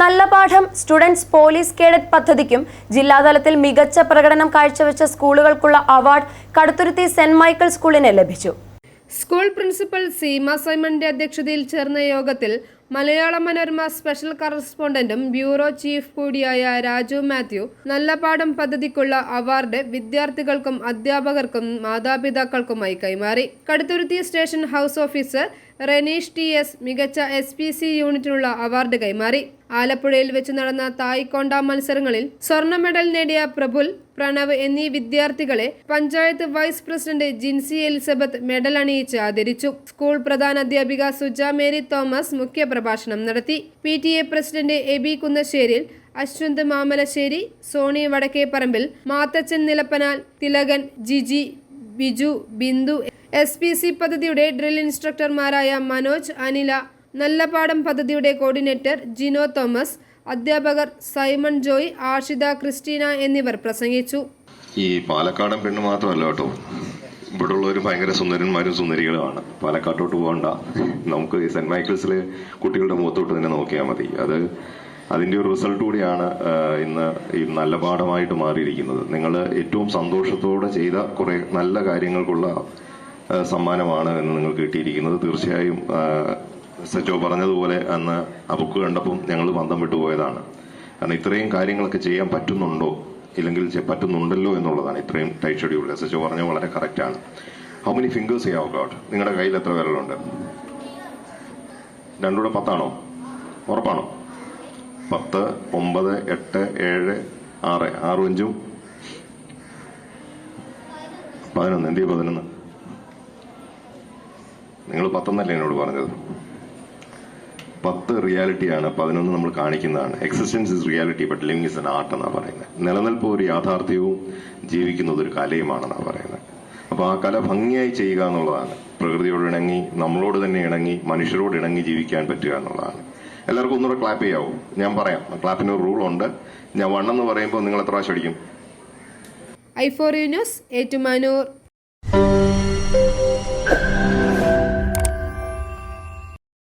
നല്ല പാഠം students police cadet പദ്ധതിക്കും ജില്ലാതലത്തിൽ മികച്ച പ്രകടനം കാഴ്ചവെച്ച സ്കൂളുകൾക്കുള്ള അവാർഡ് കടുത്തുരുത്തി സെന്റ് മൈക്കിൾ സ്കൂളിന് ലഭിച്ചു. സ്കൂൾ പ്രിൻസിപ്പൽ സീമ സൈമന്റെ അധ്യക്ഷതയിൽ ചേർന്ന യോഗത്തിൽ മലയാള മനോരമ സ്പെഷ്യൽ കറസ്പോണ്ടന്റും ബ്യൂറോ ചീഫ് കൂടിയായ രാജു മാത്യു നല്ല പാഠം പദ്ധതിക്കുള്ള അവാർഡ് വിദ്യാർത്ഥികൾക്കും അധ്യാപകർക്കും മാതാപിതാക്കൾക്കുമായി കൈമാറി. Kaduthuruthy station house officer Renish T S മികച്ച എസ് പി സി യൂണിറ്റിനുള്ള അവാർഡ് കൈമാറി. ആലപ്പുഴയിൽ വെച്ച് നടന്ന തായ്ക്കൊണ്ട മത്സരങ്ങളിൽ സ്വർണ മെഡൽ നേടിയ പ്രഫുൽ പ്രണവ് എന്നീ വിദ്യാർത്ഥികളെ panchayat vice president Jincy Elizabeth medal അണിയിച്ച് ആദരിച്ചു. സ്കൂൾ പ്രധാന അധ്യാപിക സുജ മേരി തോമസ് മുഖ്യപ്രഭാഷണം നടത്തി. P T A president Eby Kunnasseril Ashwanth Mamalassery Sony Vadakkeparambil Mathachan Nilappanal Thilakan Jiji Biju Bindu S P C പദ്ധതിയുടെ ഡ്രിൽ ഇൻസ്ട്രക്ടർമാരായ മനോജ് അനില നല്ലപാടം പദ്ധതിയുടെ കോർഡിനേറ്റർ ജിനോ തോമസ് അധ്യാപകർ Simon Joy Ashitha Christina എന്നിവർ പ്രസംഗിച്ചു. ഈ പാലക്കാടൻ പെണ്ണ് മാത്രമല്ല കേട്ടോ. ഇവിടെ ഉള്ളവർ ഭയങ്കര സുന്ദരന്മാരും സുന്ദരികളുമാണ്. പാലക്കാട്ടോട്ട് പോകണ്ട. നമുക്ക് സെന്റ് മൈക്കിൾസിലെ കുട്ടികളുടെ മുഖത്തോട്ട് തന്നെ നോക്കിയാൽ മതി. അത് അതിന്റെ ഒരു റിസൾട്ട് കൂടിയാണ് ഇന്ന് ഈ നല്ല പാഠമായിട്ട് മാറിയിരിക്കുന്നത്. നിങ്ങൾ ഏറ്റവും സന്തോഷത്തോടെ ചെയ്ത കുറേ നല്ല കാര്യങ്ങൾക്കുള്ള സമ്മാനമാണ് എന്ന് നിങ്ങൾ കിട്ടിയിരിക്കുന്നത് തീർച്ചയായും സജോ പറഞ്ഞതുപോലെ അന്ന് ആ ബുക്ക് കണ്ടപ്പം ഞങ്ങൾ പന്തം വിട്ടുപോയതാണ് കാരണം ഇത്രയും കാര്യങ്ങളൊക്കെ ചെയ്യാൻ പറ്റുന്നുണ്ടോ? ഇല്ലെങ്കിൽ പറ്റുന്നുണ്ടല്ലോ എന്നുള്ളതാണ് ഇത്രയും ടൈറ്റ് ഷെഡ്യൂൾ എസ് എച്ച് പറഞ്ഞത് വളരെ കറക്റ്റാണ് how many fingers you've got നിങ്ങളുടെ കയ്യിൽ എത്ര വിരലുണ്ട്? രണ്ടുകൂടെ പത്താണോ? ഉറപ്പാണോ? പത്ത് ഒമ്പത് എട്ട് ഏഴ് ആറ്. ആറും അഞ്ചും? പതിനൊന്ന്. എന്തിയ പതിനൊന്ന്? നിങ്ങൾ പത്തൊന്നല്ലേ എന്നോട് പറഞ്ഞത്? പത്ത് റിയാലിറ്റിയാണ് പതിനൊന്ന് നമ്മൾ കാണിക്കുന്നതാണ്. Existence is reality but living is an art എന്നാണ് പറയുന്നത്. നിലനിൽപ്പ് ഒരു യാഥാർത്ഥ്യവും ജീവിക്കുന്നത് ഒരു കലയുമാണെന്നാണ് പറയുന്നത്. അപ്പൊ ആ കല ഭംഗിയായി ചെയ്യുക എന്നുള്ളതാണ്. പ്രകൃതിയോട് ഇണങ്ങി നമ്മളോട് തന്നെ ഇണങ്ങി മനുഷ്യരോട് ഇണങ്ങി ജീവിക്കാൻ പറ്റുക എന്നുള്ളതാണ്. എല്ലാവർക്കും ഒന്നുകൂടെ ക്ലാപ്പ് ചെയ്യാവോ? ഞാൻ പറയാം. ക്ലാപ്പിന് ഒരു റൂളുണ്ട് ഞാൻ വണ്ണെന്ന് പറയുമ്പോൾ നിങ്ങൾ എത്ര പ്രാവശ്യം അടിക്കും? I for you news Ettumanoor.